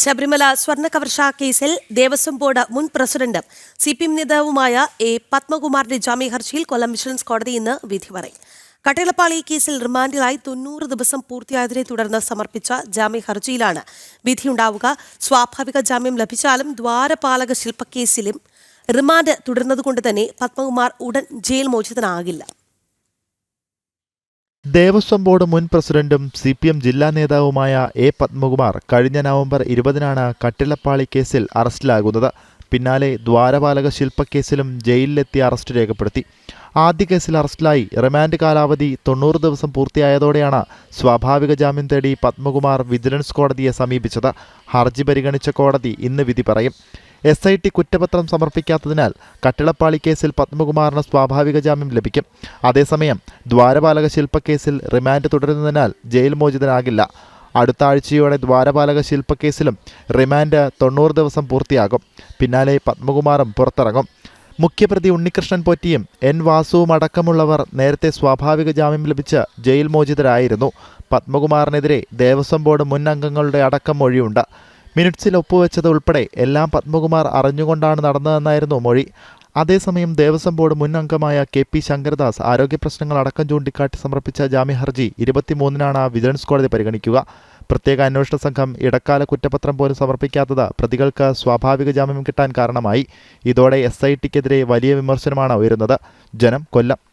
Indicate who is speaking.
Speaker 1: ശബരിമല സ്വർണ കവർഷ കേസിൽ ദേവസ്വം ബോർഡ് മുൻ പ്രസിഡന്റും സി പി എം നേതാവുമായ എ പത്മകുമാറിന്റെ ജാമ്യ ഹർജിയിൽ കൊല്ലം വിജിലൻസ് കോടതി ഇന്ന് വിധി പറയും. കട്ടിളപ്പാളി കേസിൽ റിമാൻഡിലായി തൊണ്ണൂറ് ദിവസം പൂർത്തിയായതിനെ തുടർന്ന് സമർപ്പിച്ച ജാമ്യ ഹർജിയിലാണ് വിധിയുണ്ടാവുക. സ്വാഭാവിക ജാമ്യം ലഭിച്ചാലും ദ്വാരപാലക ശില്പക്കേസിലും റിമാൻഡ് തുടരുന്നതുകൊണ്ട് തന്നെ പത്മകുമാർ ഉടൻ ജയിൽ മോചിതനാകില്ല.
Speaker 2: ദേവസ്വം ബോർഡ് മുൻ പ്രസിഡന്റും സി പി എം ജില്ലാ നേതാവുമായ എ പത്മകുമാർ കഴിഞ്ഞ നവംബർ ഇരുപതിനാണ് കട്ടിളപ്പാളി കേസിൽ അറസ്റ്റിലാകുന്നത്. പിന്നാലെ ദ്വാരപാലക ശില്പക്കേസിലും ജയിലിലെത്തി അറസ്റ്റ് രേഖപ്പെടുത്തി. ആദ്യ കേസിൽ അറസ്റ്റിലായി. റിമാൻഡ് കാലാവധി തൊണ്ണൂറ് ദിവസം പൂർത്തിയായതോടെയാണ് സ്വാഭാവിക ജാമ്യം തേടി പത്മകുമാർ വിജിലൻസ് കോടതിയെ സമീപിച്ചത്. ഹർജി പരിഗണിച്ച കോടതി ഇന്ന് വിധി പറയും. എസ് ഐ ടി കുറ്റപത്രം സമർപ്പിക്കാത്തതിനാൽ കട്ടിളപ്പാളി കേസിൽ പത്മകുമാറിന് സ്വാഭാവിക ജാമ്യം ലഭിക്കും. അതേസമയം ദ്വാരപാലക ശില്പക്കേസിൽ റിമാൻഡ് തുടരുന്നതിനാൽ ജയിൽ മോചിതനാകില്ല. അടുത്ത ആഴ്ചയോടെ ദ്വാരപാലക ശില്പക്കേസിലും റിമാൻഡ് തൊണ്ണൂറ് ദിവസം പൂർത്തിയാകും. പിന്നാലെ പത്മകുമാറും പുറത്തിറങ്ങും. മുഖ്യപ്രതി ഉണ്ണികൃഷ്ണൻ പൊറ്റിയും എൻ വാസുവും അടക്കമുള്ളവർ നേരത്തെ സ്വാഭാവിക ജാമ്യം ലഭിച്ച് ജയിൽ മോചിതരായിരുന്നു. പത്മകുമാറിനെതിരെ ദേവസ്വം ബോർഡ് മുൻ അംഗങ്ങളുടെ അടക്കം മൊഴിയുണ്ട്. മിനിറ്റ്സിൽ ഒപ്പുവെച്ചത് ഉൾപ്പെടെ എല്ലാം പത്മകുമാർ അറിഞ്ഞുകൊണ്ടാണ് നടന്നതെന്നായിരുന്നു മൊഴി. അതേസമയം ദേവസ്വം ബോർഡ് മുൻ അംഗമായ കെ പി ശങ്കരദാസ് ആരോഗ്യ പ്രശ്നങ്ങൾ അടക്കം ചൂണ്ടിക്കാട്ടി സമർപ്പിച്ച ജാമ്യ ഹർജി ഇരുപത്തിമൂന്നിനാണ് വിജിലൻസ് കോടതി പരിഗണിക്കുക. പ്രത്യേക അന്വേഷണ സംഘം ഇടക്കാല കുറ്റപത്രം പോലും സമർപ്പിക്കാത്തത് പ്രതികൾക്ക് സ്വാഭാവിക ജാമ്യം കിട്ടാൻ കാരണമായി. ഇതോടെ എസ് ഐ ടിക്കെതിരെ വലിയ വിമർശനമാണ് ഉയരുന്നത്. ജനം കൊല്ലം.